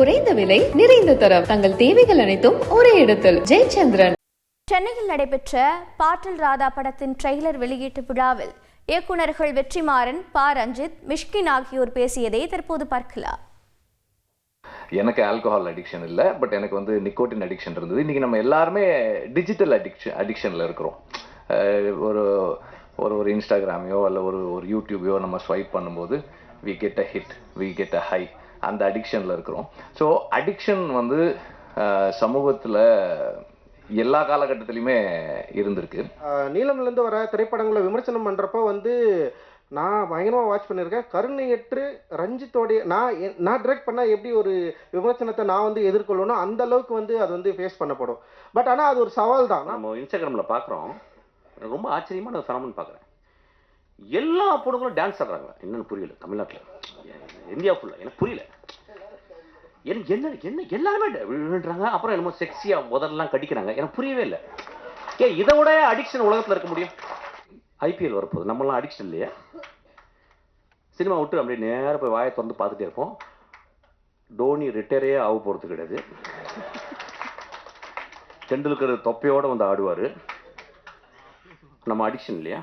குறைந்த விலை நிறைந்த தரம். தங்கள் தேவைகள் அனைத்தும் ஒரே இடத்தில். ஜெயச்சந்திரன். சென்னையில் நடைபெற்ற பாட்டல் ராதா படத்தின் ட்ரெய்லர் வெளியீட்டு விழாவில் இயக்குனர்கள் வெற்றிமாறன் ப. ரஞ்சித் மிஷ்கின் ஆகியோர் பேசியதை தற்போது பார்க்கலாம். எனக்கு ஆல்கஹால் அடிக்ஷன் இல்லை பட் எனக்கு வந்து நிக்கோட்டின் அடிக்ஷன் இருந்தது. இன்றைக்கி நம்ம எல்லாருமே டிஜிட்டல் அடிக்ஷன் அடிக்ஷனில் இருக்கிறோம். ஒரு ஒரு ஒரு இன்ஸ்டாகிராமையோ அல்ல ஒரு ஒரு யூடியூபையோ நம்ம ஸ்வைப் பண்ணும்போது we get a hit we get a high அந்த அடிக்ஷனில் இருக்கிறோம். ஸோ அடிக்ஷன் வந்து சமூகத்தில் எல்லா காலகட்டத்திலையுமே இருந்திருக்கு. ஆஹ் நீலம்லேருந்து வர திரைப்படங்களை விமர்சனம் பண்ணுறப்போ வந்து நான் பயங்கரமாக வாட்ச் பண்ணியிருக்கேன். கருணையற்று ரஞ்சித்தோடைய நான் நான் டிரெக்ட் பண்ணால் எப்படி ஒரு விமர்சனத்தை நான் வந்து எதிர்கொள்ளணும் அந்த அளவுக்கு வந்து அது வந்து ஃபேஸ் பண்ணப்படும். பட் ஆனால் அது ஒரு சவால் தான். நம்ம இன்ஸ்டாகிராமில் பார்க்குறோம் ரொம்ப ஆச்சரியமான ஃபெனமன் பார்க்குறேன். எல்லா பொண்ணுங்களும் டான்ஸ் ஆடுறாங்க. என்னன்னு புரியல தமிழ்நாட்டில். இந்தியா ஃபுல்லாக எனக்கு புரியல. எனக்கு என்ன என்ன எல்லாருமே விழுன்றாங்க அப்புறம் என்னமோ செக்ஸியாக முதல்லாம் கடிக்கிறாங்க. எனக்கு புரியவே இல்லை. ஏ இதை விட அடிக்ஷன் உலகத்தில் இருக்க முடியும்? ஐபிஎல் வரப்போகுது. நம்மலாம் அடிக்ஷன் இல்லையா? சினிமா விட்டு அப்படியே நேராக போய் வாயை திறந்து பார்த்துட்டே இருப்போம். டோனி ரிட்டையரே ஆக போகிறது கிடையாது. டெண்டுல்கர் தொப்பையோட வந்து ஆடுவார். நம்ம அடிக்ஷன் இல்லையா?